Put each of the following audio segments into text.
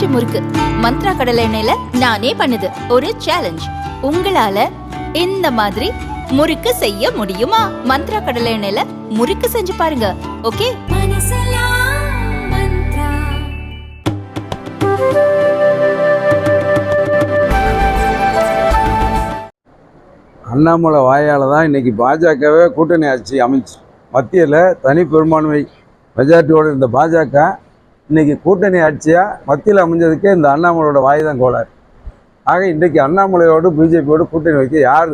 பஞ்சு முறுக்கு. மந்த்ரா கடலை எண்ணெயில நானே பண்ணுது. ஒரு சேலஞ்ச் உங்களால இந்த மாதிரி முறுக்கு செய்ய முடியுமா? மந்த்ரா கடலை எண்ணெயில முறுக்கு செஞ்சு பாருங்க. ஓகே? அண்ணாமலை வாயால் தான் இன்றைக்கி பாஜகவே கூட்டணி ஆட்சி அமைச்சு. மத்தியில் தனி பெரும்பான்மை மெஜாரிட்டியோடு இருந்த பாஜக இன்றைக்கி கூட்டணி ஆட்சியாக மத்தியில் அமைஞ்சதுக்கே இந்த அண்ணாமலையோட வாய் தான் கோளாறு. ஆக இன்றைக்கு அண்ணாமலையோடு பிஜேபியோடு கூட்டணி வைக்க யார்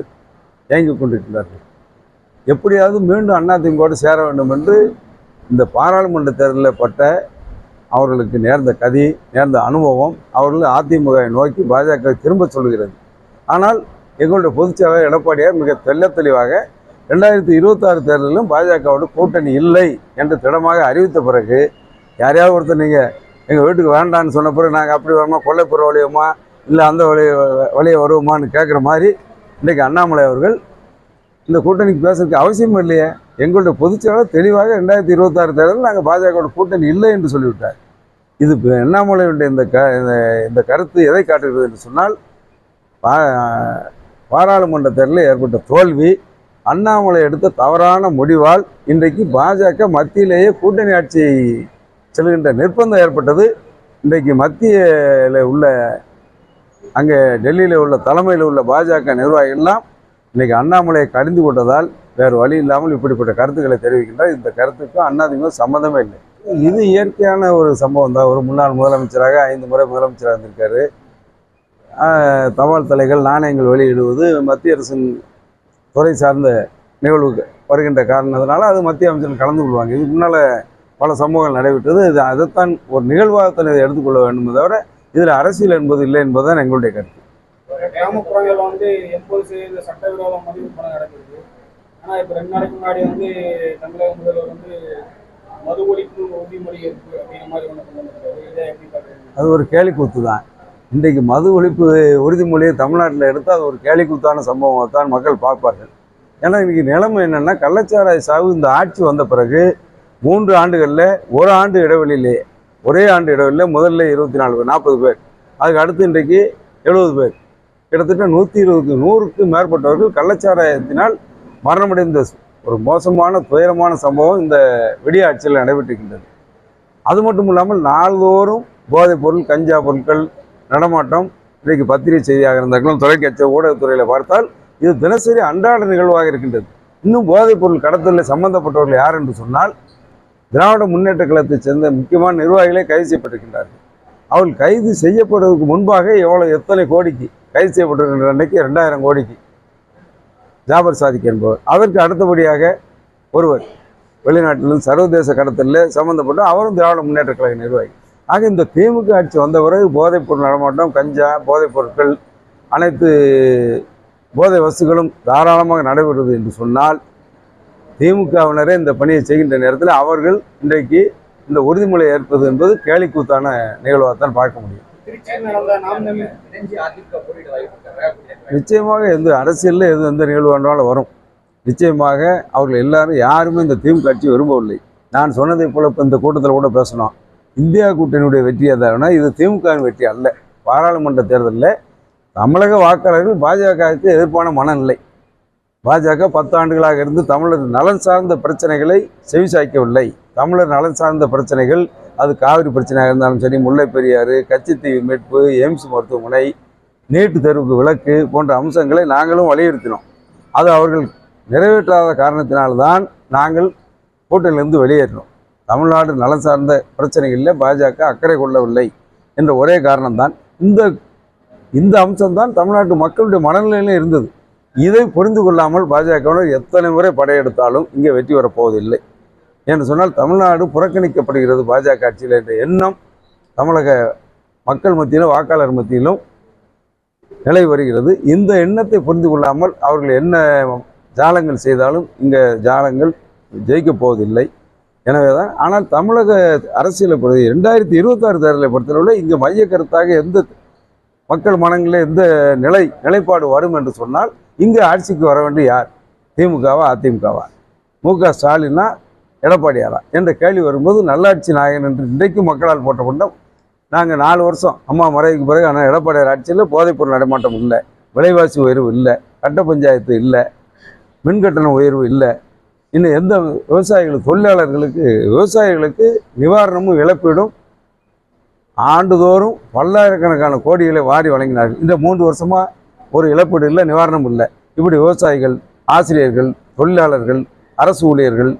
ஏங்கி கொண்டிருக்கிறார்கள்? எப்படியாவது மீண்டும் அதிமுகவோடு சேர வேண்டும் என்று இந்த பாராளுமன்ற தேர்தலில் பட்ட அவர்களுக்கு நேர்ந்த கதி நேர்ந்த அனுபவம் அவர்கள் அதிமுகவை நோக்கி பாஜக திரும்ப சொல்கிறது. ஆனால் எங்களுடைய பொதுச்செயலாளர் எடப்பாடியார் மிக தெள்ள தெளிவாக ரெண்டாயிரத்தி இருபத்தாறு தேர்தலிலும் பாஜகவோட கூட்டணி இல்லை என்று திடமாக அறிவித்த பிறகு யாரையாவது ஒருத்தர் நீங்கள் எங்கள் வீட்டுக்கு வேண்டான்னு சொன்ன பிறகு நாங்கள் அப்படி வரோமா கொல்லைப்புற வழியுமா? இல்லை அந்த வழி வழியை வருவோமான்னு கேட்குற மாதிரி இன்றைக்கி அண்ணாமலை அவர்கள் இந்த கூட்டணிக்கு பேசுறதுக்கு அவசியம் இல்லையே. எங்களுடைய பொதுச்செயலாளர் தெளிவாக ரெண்டாயிரத்தி இருபத்தாறு தேர்தலில் நாங்கள் பாஜகவோட கூட்டணி இல்லை என்று சொல்லிவிட்டார். இது அண்ணாமலையுடைய இந்த க இந்த- இந்த கருத்து எதை காட்டுகிறது என்று சொன்னால் பா பாராளுமன்ற தேர்தலில் ஏற்பட்ட தோல்வி அண்ணாமலை எடுத்த தவறான முடிவால் இன்றைக்கு பாஜக மத்தியிலேயே கூட்டணி ஆட்சி செல்கின்ற நிர்பந்தம் ஏற்பட்டது. இன்றைக்கு மத்தியில் உள்ள அங்கே டெல்லியில் உள்ள தலைமையில் உள்ள பாஜக நிர்வாகிகள்லாம் இன்றைக்கி அண்ணாமலையை கடிந்து கொண்டதால் வேறு வழி இல்லாமல் இப்படிப்பட்ட கருத்துக்களை தெரிவிக்கின்றார். இந்த கருத்துக்கும் அண்ணாதிமுக சம்மந்தமே இல்லை. இது இயற்கையான ஒரு சம்பவம் தான். ஒரு முன்னாள் முதலமைச்சராக ஐந்து முறை முதலமைச்சராக இருந்திருக்காரு. தபால் தலைகள் நாணயங்கள் வெளியிடுவது மத்திய அரசின் துறை சார்ந்த நிகழ்வு வருகின்ற காரணத்தினால அது மத்திய அமைச்சர்கள் கலந்து கொள்வாங்க. இதுக்கு முன்னால் பல சம்பவங்கள் நடைபெற்றது. இது அதைத்தான் ஒரு நிகழ்வாகத்தான் இதை எடுத்துக்கொள்ள வேண்டுமே தவிர இதில் அரசியல் என்பது இல்லை என்பதுதான் எங்களுடைய கருத்து. கிராமப்புறங்கள்ல வந்து எண்பது சதவீத சட்டவிரோத மதிப்பு பணம் நடக்குது ஆனா இப்ப ரெண்டு நாளைக்கு முன்னாடி வந்து தமிழக முதல்வர் வந்து மது ஒழிப்பு உறுதிமொழி இருக்கு அப்படிங்கிற மாதிரி ஒண்ணு கொண்டு வந்திருக்காரு. அது ஒரு கேலிக்கூத்து தான். இன்றைக்கு மது ஒழிப்பு உறுதிமொழியை தமிழ்நாட்டில் எடுத்து அது ஒரு கேலிக்கூத்தான சம்பவமாக தான் மக்கள் பார்ப்பார்கள். ஏன்னா இன்றைக்கி நிலைமை என்னென்னா கள்ளச்சாராய சாவு இந்த ஆட்சி வந்த பிறகு மூன்று ஆண்டுகளில் ஒரு ஆண்டு இடைவெளியிலே ஒரே ஆண்டு இடைவெளியில் முதல்ல இருபத்தி நாலு பேர் நாற்பது பேர். அதுக்கு அடுத்து இன்றைக்கு எழுபது பேர். கிட்டத்தட்ட நூற்றி இருபது நூறுக்கு மேற்பட்டவர்கள் கள்ளச்சாராயத்தினால் மரணமடைந்த ஒரு மோசமான துயரமான சம்பவம் இந்த வெடியாட்சியில் நடைபெற்றிருக்கின்றது. அது மட்டும் இல்லாமல் நாள்தோறும் போதைப் பொருள் கஞ்சா பொருட்கள் நடமாட்டம் இன்றைக்கு பத்திரிகை செய்தியாக இருந்தாலும் தொலைக்காட்சி ஊடகத்துறையில் பார்த்தால் இது தினசரி அன்றாட நிகழ்வாக இருக்கின்றது. இன்னும் போதைப் பொருள் கடத்தலில் சம்பந்தப்பட்டவர்கள் யார் என்று சொன்னால் திராவிட முன்னேற்ற கழகத்தைச் சேர்ந்த முக்கியமான நிர்வாகிகளே கைது செய்யப்பட்டிருக்கின்றார்கள். அவர்கள் கைது செய்யப்படுவதற்கு முன்பாக எவ்வளோ எத்தனை கோடிக்கு கைது செய்யப்பட்டிருக்கின்ற அன்னைக்கு ரெண்டாயிரம் கோடிக்கு ஜாபர் சாதிக் என்பவர். அதற்கு அடுத்தபடியாக ஒருவர் வெளிநாட்டிலும் சர்வதேச கடத்தலில் சம்மந்தப்பட்டு அவரும் திராவிட முன்னேற்ற கழக நிர்வாகி. ஆக இந்த திமுக ஆட்சி வந்த பிறகு போதைப்பொருள் நடமாட்டம் கஞ்சா போதைப் பொருட்கள் அனைத்து போதை வஸ்துகளும் தாராளமாக நடைபெறுவது என்று சொன்னால் திமுகவினரே இந்த பணியை செய்கின்ற நேரத்தில் அவர்கள் இன்றைக்கு இந்த உறுதிமொழி ஏற்பது என்பது கேலிக்கூத்தான நிகழ்வாகத்தான் பார்க்க முடியும். நிச்சயமாக எந்த அரசியலில் எது எந்த நிகழ்வானாலும் வரும். நிச்சயமாக அவர்கள் எல்லாரும் யாருமே இந்த திமுக ஆட்சி விரும்பவில்லை. நான் சொன்னதை போல இப்போ இந்த கூட்டத்தில் கூட பேசணும். இந்தியா கூட்டணியுடைய வெற்றி எதாவதுனா இது திமுகவின் வெற்றி அல்ல. பாராளுமன்ற தேர்தலில் தமிழக வாக்காளர்கள் பாஜகவுக்கு எதிர்ப்பான மனநிலை. பாஜக பத்தாண்டுகளாக இருந்து தமிழர் நலன் சார்ந்த பிரச்சனைகளை செவிசாய்க்கவில்லை. தமிழர் நலன் சார்ந்த பிரச்சனைகள் அது காவிரி பிரச்சனையாக இருந்தாலும் சரி முல்லை பெரியாறு கச்சித்தீவு மீட்பு எய்ம்ஸ் மருத்துவமனை நீட்டு தேர்வுக்கு விலக்கு போன்ற அம்சங்களை நாங்களும் வலியுறுத்தினோம். அது அவர்கள் நிறைவேற்றாத காரணத்தினால்தான் நாங்கள் கூட்டணியிலிருந்து வெளியேறினோம். தமிழ்நாடு நலன் சார்ந்த பிரச்சனைகளில் பாஜக அக்கறை கொள்ளவில்லை என்ற ஒரே காரணம்தான். இந்த இந்த அம்சம்தான் தமிழ்நாட்டு மக்களுடைய மனநிலையிலும் இருந்தது. இதை புரிந்து கொள்ளாமல் பாஜகவினர் எத்தனை முறை படையெடுத்தாலும் இங்கே வெற்றி வரப்போவதில்லை. என்று சொன்னால் தமிழ்நாடு புறக்கணிக்கப்படுகிறது பாஜக ஆட்சியில் என்ற எண்ணம் தமிழக மக்கள் மத்தியிலும் வாக்காளர் மத்தியிலும் நிலை வருகிறது. இந்த எண்ணத்தை புரிந்து கொள்ளாமல் அவர்கள் என்ன ஜாலங்கள் செய்தாலும் இங்கே ஜாலங்கள் ஜெயிக்கப் போவதில்லை. எனவே தான் ஆனால் தமிழக அரசியலை பொறுத்த ரெண்டாயிரத்தி இருபத்தாறு தேர்தலை பொறுத்தளவில் இங்கே மைய கருத்தாக எந்த மக்கள் மனங்களில் எந்த நிலை நிலைப்பாடு வரும் என்று சொன்னால் இங்கே ஆட்சிக்கு வர வேண்டிய யார்? திமுகவா அதிமுகவா? மு க ஸ்டாலினா எடப்பாடியாரா? என்ற கேள்வி வரும்போது நல்லாட்சி நாயகன் என்று இன்றைக்கும் மக்களால் போட்ட கொண்டோம் நாங்கள் நாலு வருஷம் அம்மா மறைவுக்கு பிறகு ஆனால் எடப்பாடியார் ஆட்சியில் போதைப்பொருள் நடமாட்டம் இல்லை விலைவாசி உயர்வு இல்லை கட்ட பஞ்சாயத்து இல்லை மின்கட்டண உயர்வு இல்லை. இன்னும் எந்த விவசாயிகள் தொழிலாளர்களுக்கு விவசாயிகளுக்கு நிவாரணமும் இழப்பீடும் ஆண்டுதோறும் பல்லாயிரக்கணக்கான கோடிகளை வாரி வழங்கினார்கள். இந்த மூன்று வருஷமாக ஒரு இழப்பீடு இல்லை நிவாரணம் இல்லை. இப்படி விவசாயிகள் ஆசிரியர்கள் தொழிலாளர்கள் அரசு ஊழியர்கள்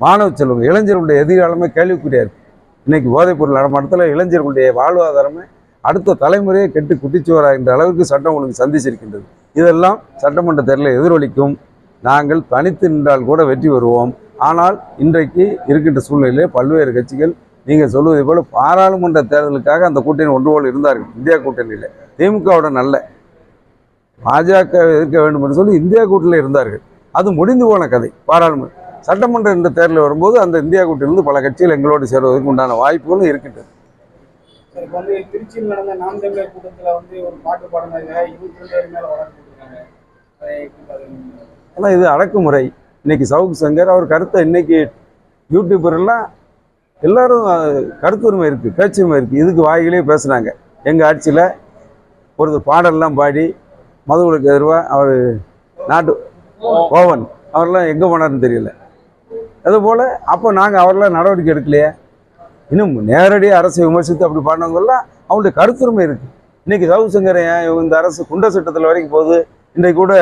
மாணவ செல்வம் இளைஞர்களுடைய எதிர்காலமே கேள்விக்குறியா இருக்கு. இன்னைக்கு போதைப்பொருள் நடமாட்டத்தில் இளைஞர்களுடைய வாழ்வாதாரமே அடுத்த தலைமுறையை கெட்டு குட்டிச்சுவராகின்ற அளவுக்கு சட்டம் ஒழுங்கு சந்திச்சிருக்கின்றது. இதெல்லாம் சட்டமன்ற தேர்தலில் எதிரொலிக்கும். நாங்கள் தனித்து நின்றால் கூட வெற்றி பெறுவோம். ஆனால் இன்றைக்கு இருக்கின்ற சூழ்நிலையிலே பல்வேறு கட்சிகள் நீங்கள் சொல்வதை போல பாராளுமன்ற தேர்தலுக்காக அந்த கூட்டணி ஒன்று போல் இருந்தார்கள். இந்தியா கூட்டணியில். திமுகவோட நல்ல பாஜக எதிர்க்க வேண்டும் என்று சொல்லி இந்தியா கூட்டணியில் இருந்தார்கள். அது முடிந்து போன கதை. பாராளுமன்ற சட்டமன்ற இந்த தேர்தல் வரும்போது அந்த இந்தியா கூட்டணியிலிருந்து பல கட்சிகள் எங்களோடு சேருவதற்கு உண்டான வாய்ப்புகளும் இருக்கின்றது சார் இப்போ வந்து திருச்சியில் நடந்த நாம் தமிழர் கூட்டத்தில் வந்து ஒரு பாட்டு பாடினாங்க இருபத்தி ரெண்டு பேர் மேலே வழக்கு போட்டிருக்காங்க அதை எப்படி பாக்குறீங்க? ஆனால் இது அடக்குமுறை. இன்னைக்கு சவுக் சங்கர் அவர் கருத்தை இன்னைக்கு யூடியூபர்லாம் எல்லாரும் கருத்துரிமை இருக்குது பேச்சுரிமை இருக்குது இதுக்கு வாயிலே பேசுனாங்க. எங்கள் ஆட்சியில் ஒருத்தர் பாடல்லாம் பாடி மதுவுக்கு எதிர்வாக அவர் நாட்டு கோவன் அவரெல்லாம் எங்கே போனார்னு தெரியல. அதுபோல் அப்போ நாங்கள் அவரெல்லாம் நடவடிக்கை எடுக்கலையே. இன்னும் நேரடியாக அரசை விமர்சித்து அப்படி பண்ணவங்கெல்லாம் அவங்களுடைய கருத்துரிமை இருக்குது இன்றைக்கி சவுக் ஏன் இவங்க இந்த அரசு குண்ட சட்டத்தில் வரைக்கும் போகுது. இன்றைக்கு கூட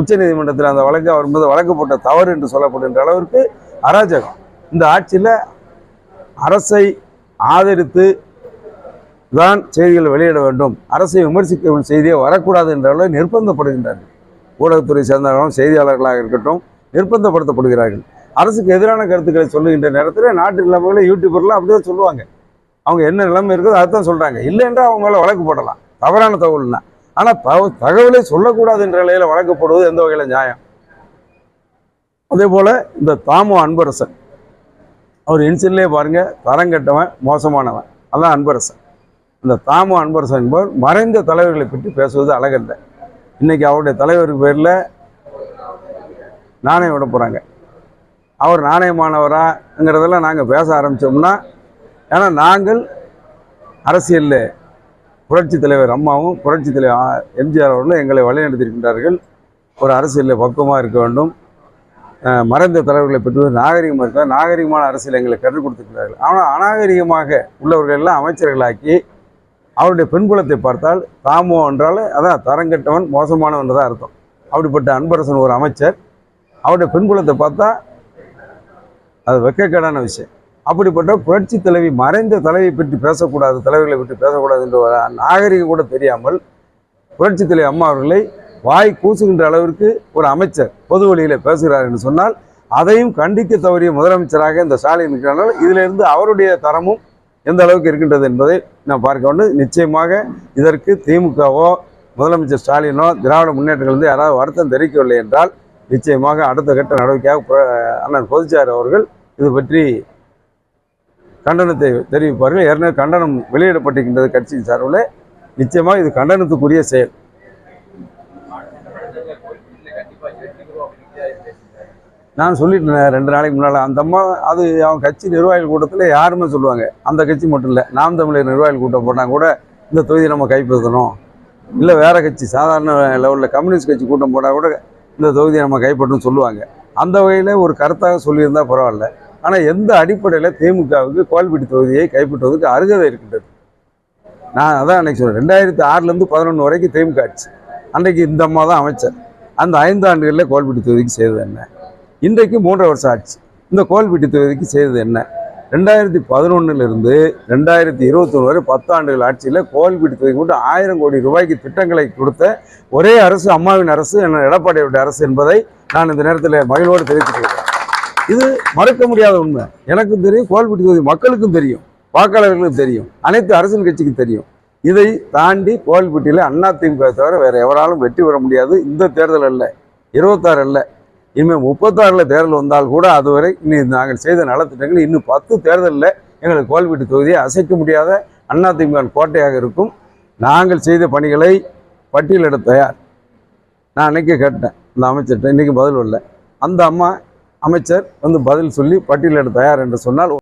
உச்சநீதிமன்றத்தில் அந்த வழக்கு அவர் மீது வழக்கு போட்ட தவறு என்று சொல்லப்படுகின்ற அளவிற்கு அராஜகம். இந்த ஆட்சியில் அரசை ஆதரித்து தான் செய்திகளை வெளியிட வேண்டும். அரசை விமர்சிக்கும் செய்தியை வரக்கூடாது என்ற அளவில் நிர்பந்தப்படுகின்றார்கள். ஊடகத்துறை சேர்ந்தவர்களும் செய்தியாளர்களாக இருக்கட்டும் நிர்பந்தப்படுத்தப்படுகிறார்கள். அரசுக்கு எதிரான கருத்துக்களை சொல்லுகின்ற நேரத்தில் நாட்டு நிலைமைகளை யூடியூபர்லாம் அப்படியே சொல்லுவாங்க. அவங்க என்ன நிலைமை இருக்குதோ அதுதான் சொல்கிறாங்க இல்லை என்றால் அவங்க மேலே வழக்கு போடலாம். தவறான தகவல்னா ஆனால் தவ தகவலை சொல்லக்கூடாது என்ற நிலையில் வழக்கு போடுவது எந்த வகையில் நியாயம்? அதே போல் இந்த தாமு அன்பரசன். அவர் இன்சின்லேயே தரம் தரங்கெட்டவன் மோசமானவன். அதான் அன்பரசன். இந்த தாமு அன்பரசன் என்பவர் மறைந்த தலைவர்களை பற்றி பேசுவது அழகல்ல. இன்றைக்கி அவருடைய தலைவருக்கு பேரில் நாணயம் விட போகிறாங்க அவர் நாணயமானவராங்கிறதெல்லாம் நாங்கள் பேச ஆரம்பித்தோம்னா ஏன்னா நாங்கள் அரசியலில் புரட்சி தலைவர் அம்மாவும் புரட்சி தலைவர் எம்ஜிஆர் அவர்களும் எங்களை வழிநடத்தியிருக்கின்றார்கள். ஒரு அரசியலில் பக்குவமாக இருக்க வேண்டும். மறைந்த தலைவர்களை பெற்று நாகரிகமாக இருக்க நாகரிகமான அரசியல் எங்களை கற்றுக் கொடுத்துருக்கிறார்கள். ஆனால் அநாகரிகமாக உள்ளவர்கள் எல்லாம் அமைச்சர்களாக்கி அவருடைய பின்புலத்தை பார்த்தால் தாமோ என்றால் அதான் தரங்கெட்டவன் மோசமானவன் தான் அர்த்தம். அப்படிப்பட்ட அன்பரசன் ஒரு அமைச்சர். அவருடைய பின்புலத்தை பார்த்தா அது வெக்கக்கேடான விஷயம். அப்படிப்பட்ட புரட்சி தலைவி மறைந்த தலைவியை பற்றி பேசக்கூடாது தலைவர்களை பற்றி பேசக்கூடாது என்ற ஒரு நாகரிகம் கூட தெரியாமல் புரட்சி தலைவி அம்மா அவர்களை வாய் கூசுகின்ற அளவிற்கு ஒரு அமைச்சர் பொது வழியில் பேசுகிறார் என்று சொன்னால் அதையும் கண்டிக்க தவறிய முதலமைச்சராக இந்த ஸ்டாலின் இருக்கிறார்கள் இதிலிருந்து அவருடைய தரமும் எந்த அளவுக்கு இருக்கின்றது என்பதை நான் பார்க்க வேண்டும். நிச்சயமாக இதற்கு திமுகவோ முதலமைச்சர் ஸ்டாலினோ திராவிட முன்னேற்றங்கள் யாராவது வருத்தம் தெரிவிக்கவில்லை என்றால் நிச்சயமாக அடுத்த கட்ட நடவடிக்கையாக அண்ணன் பொதுச்சார் அவர்கள் இது பற்றி கண்டனத்தை தெரிவிப்பார்கள். ஏற்கனவே கண்டனம் வெளியிடப்பட்டிருக்கின்றது கட்சியின் சார்பில். நிச்சயமாக இது கண்டனத்துக்குரிய செயல். நான் சொல்லிட்டேன் ரெண்டு நாளைக்கு முன்னால். அந்த அம்மா அது அவன் கட்சி நிர்வாகிகள் கூட்டத்தில் யாருமே சொல்லுவாங்க. அந்த கட்சி மட்டும் இல்லை நாம் தமிழர் நிர்வாகிகள் கூட்டம் போட்டால் கூட இந்த தொகுதியை நம்ம கைப்பற்றணும். இல்லை வேறு கட்சி சாதாரண லெவலில் கம்யூனிஸ்ட் கட்சி கூட்டம் போட்டால் கூட இந்த தொகுதியை நம்ம கைப்பற்றணும்னு சொல்லுவாங்க. அந்த வகையில் ஒரு கருத்தாக சொல்லியிருந்தால் பரவாயில்ல. ஆனால் எந்த அடிப்படையில் திமுகவுக்கு கோல்பிட்டி தொகுதியை கைப்பற்றுவதற்கு அருகதை இருக்கின்றது? நான் அதான் அன்றைக்கி சொல்றேன் ரெண்டாயிரத்தி ஆறுலேருந்து பதினொன்று வரைக்கும் திமுக ஆட்சி. அன்றைக்கு இந்த அம்மா தான் அமைச்சர். அந்த ஐந்து ஆண்டுகளில் கோல்பட்டி தொகுதிக்கு செய்தது என்ன? இன்றைக்கு மூன்றரை வருஷம் ஆச்சு. இந்த கோல்பட்டி தொகுதிக்கு செய்தது என்ன? ரெண்டாயிரத்தி பதினொன்னுலேருந்து ரெண்டாயிரத்தி இருபத்தொன்று வரை பத்தாண்டுகள் ஆட்சியில் கோல்பட்டி தொகுதி கொண்டு ஆயிரம் கோடி ரூபாய்க்கு திட்டங்களை கொடுத்த ஒரே அரசு அம்மாவின் அரசு என்ன எடப்பாடியுடைய அரசு என்பதை நான் இந்த நேரத்தில் மகிழ்வோடு தெரிவித்துக்கிறேன் இது மறுக்க முடியாத உண்மை. எனக்கும் தெரியும் கோல்பட்டி தொகுதி மக்களுக்கும் தெரியும் வாக்காளர்களுக்கும் தெரியும் அனைத்து அரசியல் கட்சிக்கும் தெரியும். இதை தாண்டி கோவில்பட்டியில் அண்ணா தவிர வேறு எவராலும் வெற்றி பெற முடியாது. இந்த தேர்தல் அல்ல இருபத்தாறு அல்ல. இனிமேல் முப்பத்தாறில் தேர்தல் வந்தால் கூட அதுவரை இன்னும் நாங்கள் செய்த நலத்திட்டங்கள் இன்னும் பத்து தேர்தலில் எங்களுக்கு கோல்வீட்டு தொகுதியை அசைக்க முடியாத அண்ணா திமுக கோட்டையாக இருக்கும். நாங்கள் செய்த பணிகளை பட்டியலிட தயார். நான் அன்றைக்கி கேட்டேன் அந்த அமைச்சர்கிட்ட. இன்றைக்கி பதில் இல்லை அந்த அம்மா அமைச்சர் வந்து பதில் சொல்லி பட்டியலிட தயார் என்று சொன்னால்